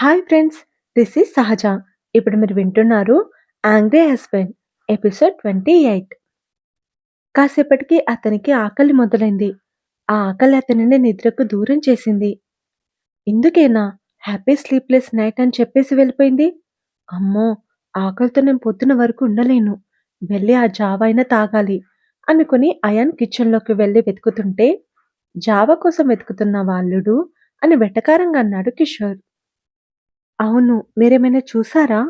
Hi friends this is సహజ ఇప్పుడు మీరు వింటున్నారు angry husband episode twenty eight కాసేపటికి అతనికి ఆకలి మొదలైంది. ఆ ఆకలి అతనిని నిద్రకు దూరం చేసింది. ఇందుకేనా హ్యాపీ స్లీప్లెస్ నైట్ అని చెప్పేసి వెళ్ళిపోయింది? అమ్మో ఆకలితో నేను పొద్దున వరకు ఉండలేను. వెళ్ళి ఆ జావ అయినా తాగాలి అనుకుని అయాన్ కిచెన్లోకి వెళ్ళి వెతుకుతుంటే జావ కోసం వెతుకుతున్న వాళ్ళుడు అని వెటకారంగా అన్నాడు కిషోర్. అవును మీరేమైనా చూసారా?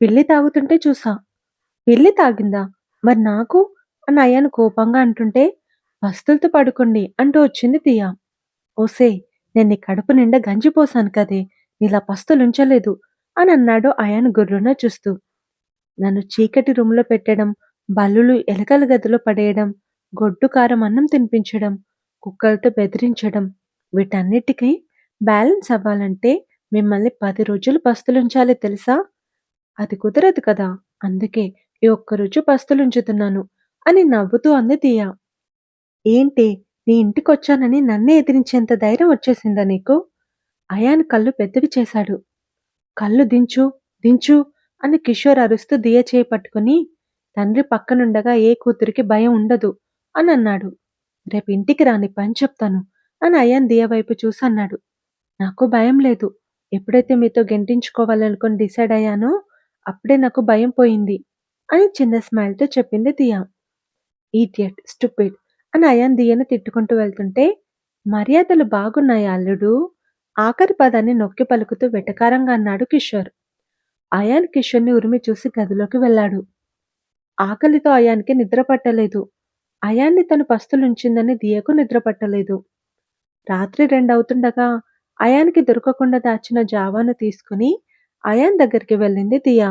పిల్లి తాగుతుంటే చూసా. పిల్లి తాగిందా? మరి నాకు? అని అయ్యాను కోపంగా అంటుంటే పస్తులతో పడుకోండి అంటూ వచ్చింది దియా. ఓసే నేను నీ కడుపు నిండా గంజిపోసాను కదే నీలా పస్తులుంచలేదు అని అన్నాడు అయాను గుర్రున చూస్తూ. నన్ను చీకటి రూమ్లో పెట్టడం బల్లులు ఎలకల గదిలో పడేయడం గొడ్డు కారం అన్నం తినిపించడం కుక్కలతో బెదిరించడం వీటన్నిటికీ బ్యాలెన్స్ అవ్వాలంటే మిమ్మల్ని పది రోజులు పస్తులుంచాలి తెలుసా? అది కుదరదు కదా. అందుకే ఈ ఒక్కరోజు పస్తులుంచుతున్నాను అని నవ్వుతూ అంది దియా. ఏంటి నీ ఇంటికొచ్చానని నన్నే ఎదిరించేంత ధైర్యం వచ్చేసిందా నీకు? అయాన్ కళ్ళు పెద్దవి చేశాడు. కళ్ళు దించు దించు అని కిషోర్ అరుస్తూ దియ చేయి పట్టుకుని తండ్రి పక్కనుండగా ఏ కూతురికి భయం ఉండదు అని అన్నాడు. రేపు ఇంటికి రాని పని చెప్తాను అని అయాన్ దియ వైపు చూసి అన్నాడు. నాకు భయం లేదు. ఎప్పుడైతే మీతో గెంటించుకోవాలనుకుని డిసైడ్ అయ్యానో అప్పుడే నాకు భయం పోయింది అని చిన్న స్మైల్తో చెప్పింది దియా. ఈడియట్ స్టూపిడ్ అని అయాన్ దియను తిట్టుకుంటూ వెళ్తుంటే మర్యాదలు బాగున్నాయి అల్లుడు? ఆఖరి పదాన్ని నొక్కి పలుకుతూ వెటకారంగా అన్నాడు కిషోర్. అయాన్ కిషోర్ని ఉరిమి చూసి గదిలోకి వెళ్ళాడు. ఆకలితో అయాన్కి నిద్ర పట్టలేదు. అయాన్ని తను పస్తులుంచిందని దియకు నిద్ర పట్టలేదు. రాత్రి రెండవుతుండగా అయాన్కి దొరకకుండా దాచిన జావాను తీసుకుని అయాన్ దగ్గరికి వెళ్ళింది దియా.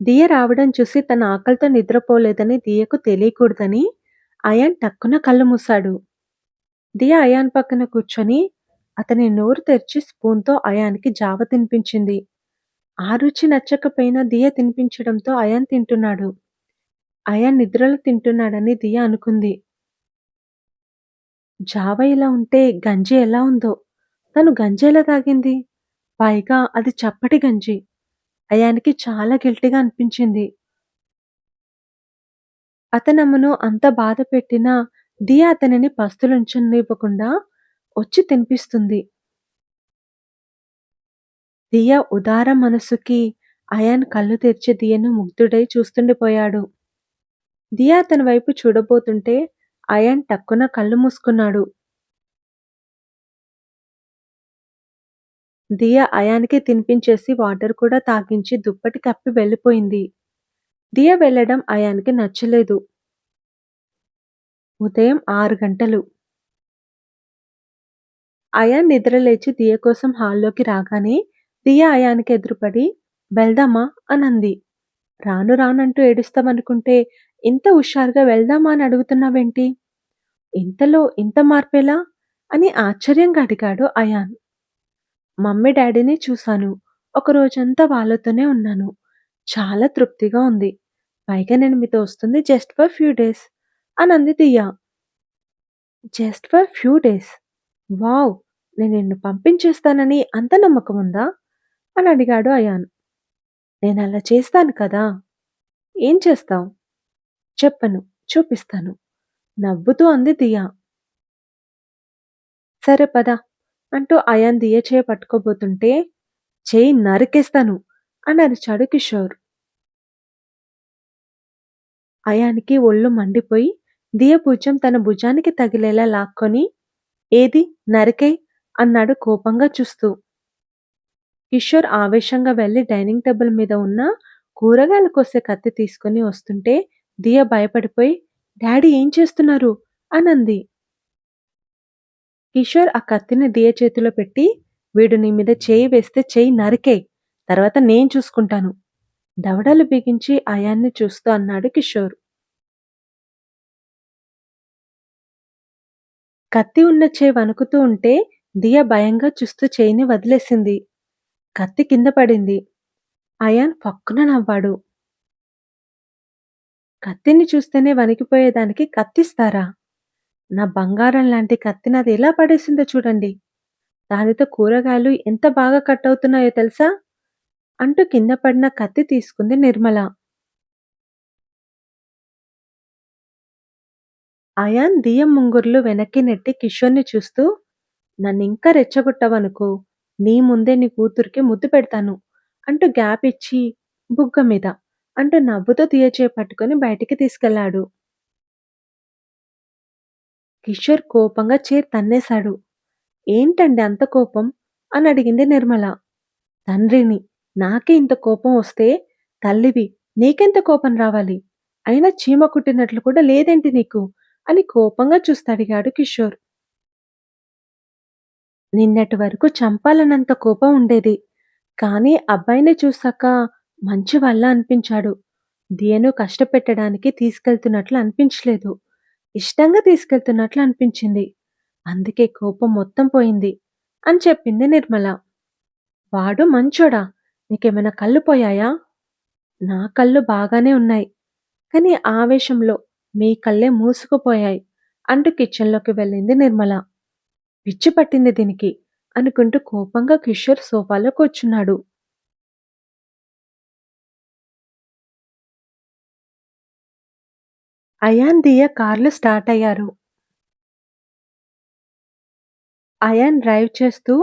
దియ రావడం చూసి తన ఆకలితో నిద్రపోలేదని దియకు తెలియకూడదని అయాన్ టక్కున కళ్ళు మూశాడు. దియ అయాన్ పక్కన కూర్చొని అతని నోరు తెరిచి స్పూన్తో అయాన్కి జావ తినిపించింది. ఆ రుచి నచ్చకపోయినా దియ తినిపించడంతో అయాన్ తింటున్నాడు. అయాన్ నిద్రలో తింటున్నాడని దియ అనుకుంది. జావ ఇలా ఉంటే గంజి ఎలా ఉందో తను గంజేలా తాగింది. పైగా అది చప్పటి గంజి. అయానికి చాలా గిల్టీగా అనిపించింది. అతనమ్మను అంత బాధ పెట్టినా దియా అతనిని పస్తులుంచనివ్వకుండా వచ్చి తినిపిస్తుంది. దియా ఉదార మనసుకి అయాన్ కళ్ళు తెరిచి దియను ముగ్ధుడై చూస్తుండిపోయాడు. దియా అతని వైపు చూడబోతుంటే అయాన్ టక్కున కళ్ళు మూసుకున్నాడు. దియా అయానికి తినిపించేసి వాటర్ కూడా తాగించి దుప్పటి కప్పి వెళ్ళిపోయింది. దియ వెళ్ళడం అయానికి నచ్చలేదు. ఉదయం ఆరు గంటలు. అయాన్ నిద్రలేచి దియ కోసం హాల్లోకి రాగానే దియ అయానికి ఎదురుపడి వెళ్దామా? అనంది. రాను రానంటూ ఏడుస్తామనుకుంటే ఇంత హుషారుగా వెళ్దామా? అని అడుగుతున్నావేంటి? ఇంతలో ఇంత మార్పేలా? అని ఆశ్చర్యంగా అడిగాడు అయాన్. మమ్మీ డాడీని చూశాను. ఒక రోజంతా వాళ్ళతోనే ఉన్నాను. చాలా తృప్తిగా ఉంది. పైగా నేను మీతో వస్తుంది జస్ట్ ఫర్ ఫ్యూ డేస్ అని అంది Diya. Just for few days wow! నేను నిన్ను పంపించేస్తానని అంత నమ్మకం ఉందా? అని అడిగాడు అయాన్. నేను అలా చేస్తాను కదా? ఏం చేస్తావు? చెప్పను చూపిస్తాను. నవ్వుతూ అంది దియా. సరే పద. అంటూ అయాన్ దియ చేయి పట్టుకోబోతుంటే చేయి నరికేస్తాను అని అరిచాడు కిషోర్. అయానికి ఒళ్ళు మండిపోయి దియ భుజం తన భుజానికి తగిలేలా లాక్కొని ఏది? నరికే అన్నాడు కోపంగా చూస్తూ. కిషోర్ ఆవేశంగా వెళ్ళి డైనింగ్ టేబుల్ మీద ఉన్న కూరగాయలు కోసే కత్తి తీసుకుని వస్తుంటే దియ భయపడిపోయి డాడీ ఏం చేస్తున్నారు? అనంది. కిషోర్ ఆ కత్తిని దియ చేతిలో పెట్టి వీడు నీ మీద చేయి వేస్తే చేయి నరికే తర్వాత నేను చూసుకుంటాను. దవడలు బిగించి అయాన్ని చూస్తూ అన్నాడు కిషోర్. కత్తి ఉన్న చేయి వణుకుతూ ఉంటే దియ భయంగా చూస్తూ చేయిని వదిలేసింది. కత్తి కింద పడింది. అయాన్ పక్కున నవ్వాడు. కత్తిని చూస్తేనే వణికిపోయేదానికి కత్తిస్తారా? నా బంగారం లాంటి కత్తిని అది ఎలా పడేసిందో చూడండి దానితో కూరగాయలు ఎంత బాగా కట్ అవుతున్నాయో తెలుసా? అంటూ కింద పడిన కత్తి తీసుకుంది నిర్మల. అయాన్ దియ్యం ముంగురులు వెనక్కి నెట్టి కిషోర్‌ని చూస్తూ, నన్ను ఇంకా రెచ్చగొట్టావనుకో, నీ ముందే నీ కూతురికి ముద్దు పెడతాను అంటూ గ్యాప్ ఇచ్చి బుగ్గ మీద అంటూ నవ్వుతో తీయచే చేయి పట్టుకొని బయటికి తీసుకెళ్ళాడు. కిషోర్ కోపంగా చైర్ తన్నేశాడు. ఏంటండి అంత కోపం? అని అడిగింది నిర్మల. తండ్రిని నాకే ఇంత కోపం వస్తే తల్లివి నీకెంత కోపం రావాలి? అయినా చీమ కుట్టినట్లు కూడా లేదేంటి నీకు? అని కోపంగా చూస్తడిగాడు కిషోర్. నిన్నటి వరకు చంపాలన్నంత కోపం ఉండేది. కానీ అబ్బాయిని చూసాక వల్ల అనిపించాడు. దేనో కష్టపెట్టడానికి తీసుకెళ్తున్నట్లు అనిపించలేదు. ఇష్టంగా తీసుకెళ్తున్నట్లు అనిపించింది. అందుకే కోపం మొత్తం పోయింది అని చెప్పింది నిర్మల. వాడు మంచోడా? నీకేమైనా కళ్ళు పోయాయా? నా కళ్ళు బాగానే ఉన్నాయి. కానీ ఆవేశంలో మీ కళ్ళే మూసుకుపోయాయి అంటూ కిచెన్‌లోకి వెళ్ళింది నిర్మల. పిచ్చి పట్టింది దీనికి అనుకుంటూ కోపంగా కిషోర్ సోఫాలో కూర్చున్నాడు. అయాన్, దియ కార్‌లో స్టార్ట్ అయ్యారు. అయాన్ డ్రైవ్ చేస్తూ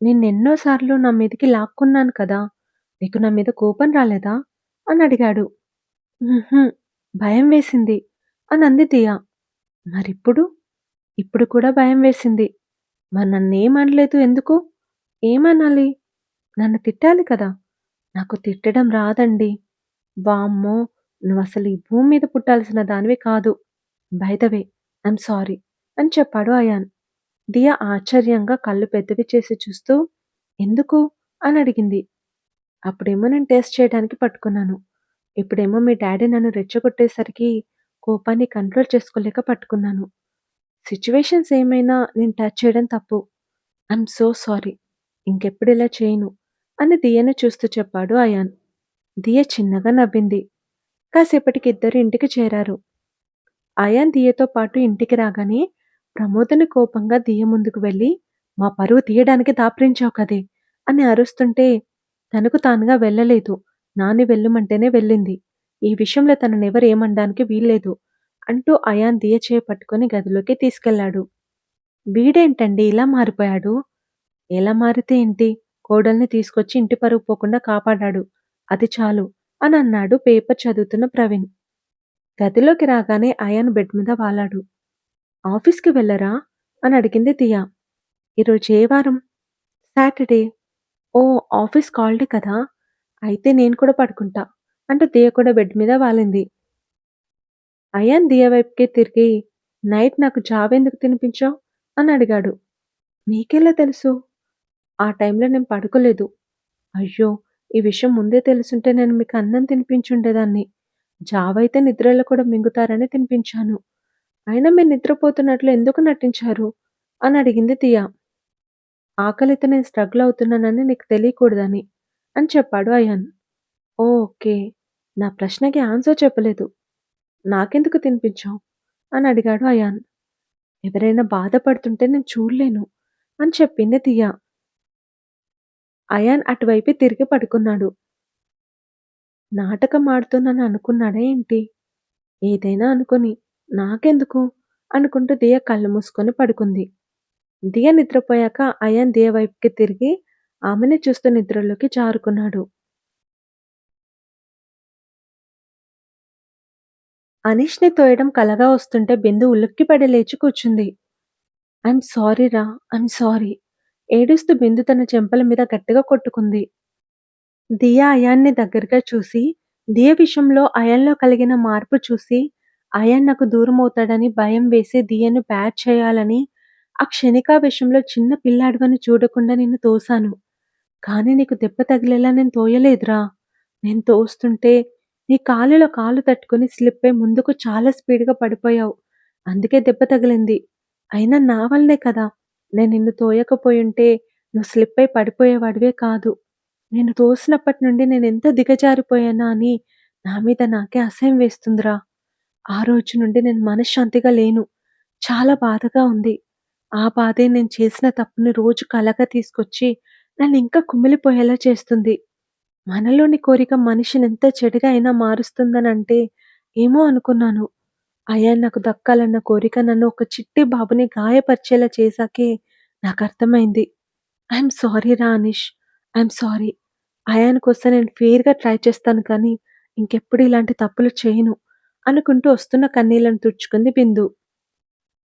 నిన్నెన్నో ఎన్నోసార్లు నా మీదకి లాక్కున్నాను కదా! నీకు నా మీద కోపం రాలేదా? అని అడిగాడు. భయం వేసింది అని అంది దియా మరిప్పుడు? ఇప్పుడు కూడా భయం వేసింది. మరి నన్నేం అనలేదు ఎందుకు? ఏమనాలి? నన్ను తిట్టాలి కదా! నాకు తిట్టడం రాదండి. వామ్మో! నువ్వు అసలు ఈ భూమి మీద పుట్టాల్సిన దానివి కాదు. బై ఐమ్ సారీ అని చెప్పాడు అయాన్. దియా ఆశ్చర్యంగా కళ్ళు పెద్దవి చేసి చూస్తూ ఎందుకు? అని అడిగింది. అప్పుడేమో నేను టేస్ట్ చేయడానికి పట్టుకున్నాను. ఇప్పుడేమో మీ డాడీ నన్ను రెచ్చగొట్టేసరికి కోపాన్ని కంట్రోల్ చేసుకోలేక పట్టుకున్నాను. సిచ్యువేషన్స్ ఏమైనా నేను టచ్ చేయడం తప్పు. I'm so sorry. ఇంకెప్పుడు ఇలా చేయను అని దియను చూస్తూ చెప్పాడు అయాన్. దియ చిన్నగా నవ్వింది. కాసేపటికి ఇద్దరు ఇంటికి చేరారు. అయాన్ దియతో పాటు ఇంటికి రాగానే ప్రమోదని కోపంగా దియ ముందుకు వెళ్ళి మా పరువు తీయడానికి దాపరించావు కదే అని అరుస్తుంటే తనకు తానుగా వెళ్ళలేదు. నాని వెళ్ళమంటేనే వెళ్ళింది. ఈ విషయంలో తననెవరు ఏమనడానికి వీల్లేదు అంటూ అయాన్ దియ చేయి గదిలోకి తీసుకెళ్ళాడు. వీడేంటండి ఇలా మారిపోయాడు? ఎలా మారితే ఏంటి? కోడల్ని తీసుకొచ్చి ఇంటి పరుగు పోకుండా కాపాడాడు. అది చాలు అని అన్నాడు పేపర్ చదువుతున్న ప్రవీణ్. గదిలోకి రాగానే అయాన్ బెడ్ మీద వాలాడు. ఆఫీస్‌కి వెళ్ళరా? అని అడిగింది దియ. ఈరోజు ఏ వారం? సాటర్‌డే. ఓ ఆఫీస్ హాలిడే కదా! అయితే నేను కూడా పడుకుంటా అంటూ దియ కూడా బెడ్ మీద వాలింది. అయాన్ దియ వైపుకే తిరిగి నైట్ నాకు జాబ్ ఎందుకు తినిపించావు? అని అడిగాడు. నీకెలా తెలుసు? ఆ టైంలో నేను పడుకోలేదు. అయ్యో! ఈ విషయం ముందే తెలుసుంటే నేను మీకు అన్నం తినిపించుండేదాన్ని. జావైతే నిద్రలో కూడా మింగుతారని తినిపించాను. అయినా మీరు నిద్రపోతున్నట్లు ఎందుకు నటించారు? అని అడిగింది దియ. ఆకలితో నేను స్ట్రగుల్ అవుతున్నానని నీకు తెలియకూడదని అని చెప్పాడు అయాన్. ఓకే. నా ప్రశ్నకి ఆన్సర్ చెప్పలేదు. నాకెందుకు తినిపించావు? అని అడిగాడు అయాన్. ఎవరైనా బాధపడుతుంటే నేను చూడలేను అని చెప్పింది దియ. అయాన్ అటువైపే తిరిగి పడుకున్నాడు. నాటకం ఆడుతున్నాను అనుకున్నాడా ఏంటి? ఏదైనా అనుకుని నాకెందుకు అనుకుంటూ దియ కళ్ళు మూసుకొని పడుకుంది. దియ నిద్రపోయాక అయాన్ దియ వైపుకి తిరిగి ఆమెనే చూస్తూ నిద్రలోకి జారుకున్నాడు. అనీష్‌ని తోయడం కలగా వస్తుంటే బిందు ఉలిక్కిపడి లేచి కూర్చుంది. ఐఎమ్ సారీ రా! I'm sorry! ఏడుస్తూ బిందు తన చెంపల మీద గట్టిగా కొట్టుకుంది. దియా అయాన్‌ని దగ్గరగా చూసి, దియ విషయంలో అయాన్‌లో కలిగిన మార్పు చూసి, అయాన్ నాకు దూరమవుతాడని భయం వేసి దియను బ్యాడ్ చేయాలని, ఆ క్షణికావేశంలో చిన్న పిల్లాడివని చూడకుండా నిన్ను తోసాను. కానీ నీకు దెబ్బ తగిలేలా నేను తోయలేదురా! నేను తోస్తుంటే నీ కాలులో కాలు తట్టుకొని స్లిప్ అయి ముందుకు చాలా స్పీడ్‌గా పడిపోయావు. అందుకే దెబ్బ తగిలింది. అయినా నా వల్లనే కదా! నేను నిన్ను తోయకపోయుంటే నువ్వు స్లిప్ అయి పడిపోయేవాడివే కాదు. నేను తోసినప్పటి నుండి నేనెంత దిగజారిపోయానా అని నా మీద నాకే అసహ్యం వేస్తుందిరా! ఆ రోజు నుండి నేను మనశ్శాంతిగా లేను. చాలా బాధగా ఉంది. ఆ బాధే నేను చేసిన తప్పుని రోజు కలగా తీసుకొచ్చి నన్నింకా కుమిలిపోయేలా చేస్తుంది. మనలోని కోరిక మనిషినెంత చెడుగా అయినా మారుస్తుందనంటే ఏమో అనుకున్నాను. అయాన్ నాకు దక్కాలన్న కోరిక నన్ను ఒక చిట్టి బాబుని గాయపరిచేలా చేశాకే నాకర్థమైంది. ఐఎమ్ సారీ రా అనీష్. I'm sorry. అయాన్ కోసం నేను ఫెయిర్‌గా ట్రై చేస్తాను కానీ ఇంకెప్పుడు ఇలాంటి తప్పులు చేయను అనుకుంటూ వస్తున్న కన్నీళ్ళను తుడుచుకుంది బిందు.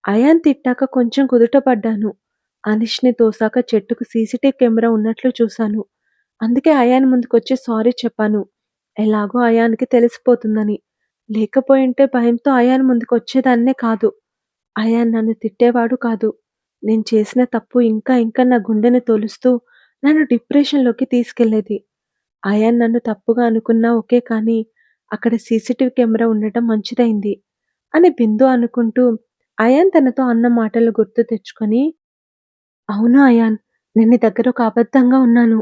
అయాన్ తిట్టాక కొంచెం కుదుటపడ్డాను. అనిష్ని తోసాక చెట్టుకు సీసీటీవీ కెమెరా ఉన్నట్లు చూశాను. అందుకే అయాన్ ముందుకొచ్చి సారీ చెప్పాను. ఎలాగో అయాన్‌కి తెలిసిపోతుందని. లేకపోయింటే భయంతో అయాన్ ముందుకు వచ్చేదాన్నే కాదు. అయాన్ నన్ను తిట్టేవాడు కాదు. నేను చేసిన తప్పు ఇంకా ఇంకా నా గుండెని తోలుస్తూ నన్ను డిప్రెషన్‌లోకి తీసుకెళ్ళేది. అయాన్ నన్ను తప్పుగా అనుకున్నా ఓకే కానీ అక్కడ సీసీటీవీ కెమెరా ఉండటం మంచిదైంది అని బిందు అనుకుంటూ అయాన్ తనతో అన్న మాటలు గుర్తు తెచ్చుకొని అవును అయాన్ నేను నీ దగ్గర ఒక అబద్ధంగా ఉన్నాను.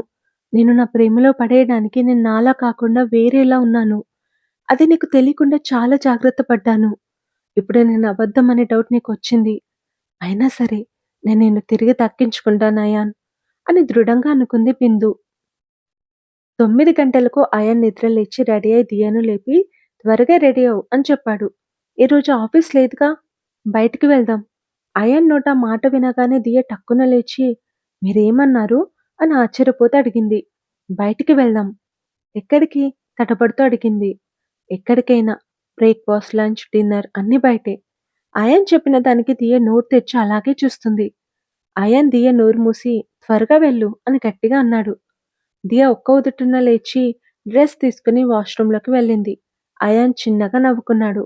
నేను నా ప్రేమలో పడేయడానికి నేను నాలా కాకుండా వేరేలా ఉన్నాను. అది నీకు తెలియకుండా చాలా జాగ్రత్త పడ్డాను. ఇప్పుడే నేను అబద్ధం అనే డౌట్ నీకు వచ్చింది అయినా సరే నేను నిన్ను తిరిగి దక్కించుకుంటాను అయాన్ అని దృఢంగా అనుకుంది బిందు. తొమ్మిది గంటలకు అయాన్ నిద్ర లేచి రెడీ అయి దియాను లేపి త్వరగా రెడీ అవు అని చెప్పాడు. ఈరోజు ఆఫీస్ లేదుగా బయటికి వెళ్దాం. అయాన్ నోట మాట వినగానే దియ టక్కున లేచి మీరేమన్నారు అని ఆశ్చర్యపోతూ అడిగింది. బయటికి వెళ్దాం. ఎక్కడికి? తటపడుతూ అడిగింది. ఎక్కడికైనా. బ్రేక్‌ఫాస్ట్, లంచ్, డిన్నర్ అన్ని బయటే. అయాన్ చెప్పిన దానికి దియ నోరు తెచ్చి అలాగే చూస్తుంది. అయాన్ దియ నోరు మూసి త్వరగా వెళ్ళు అని గట్టిగా అన్నాడు. దియ ఒక్క ఉదుటున లేచి డ్రెస్ తీసుకుని వాష్రూంలోకి వెళ్ళింది. అయాన్ చిన్నగా నవ్వుకున్నాడు.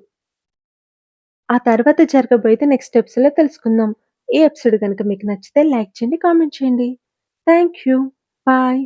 ఆ తర్వాత జరగబోయేది నెక్స్ట్ ఎపిసోడ్‌లో తెలుసుకుందాం. ఈ ఎపిసోడ్ కనుక మీకు నచ్చితే లైక్ చేయండి, కామెంట్ చేయండి. Thank you. బాయ్.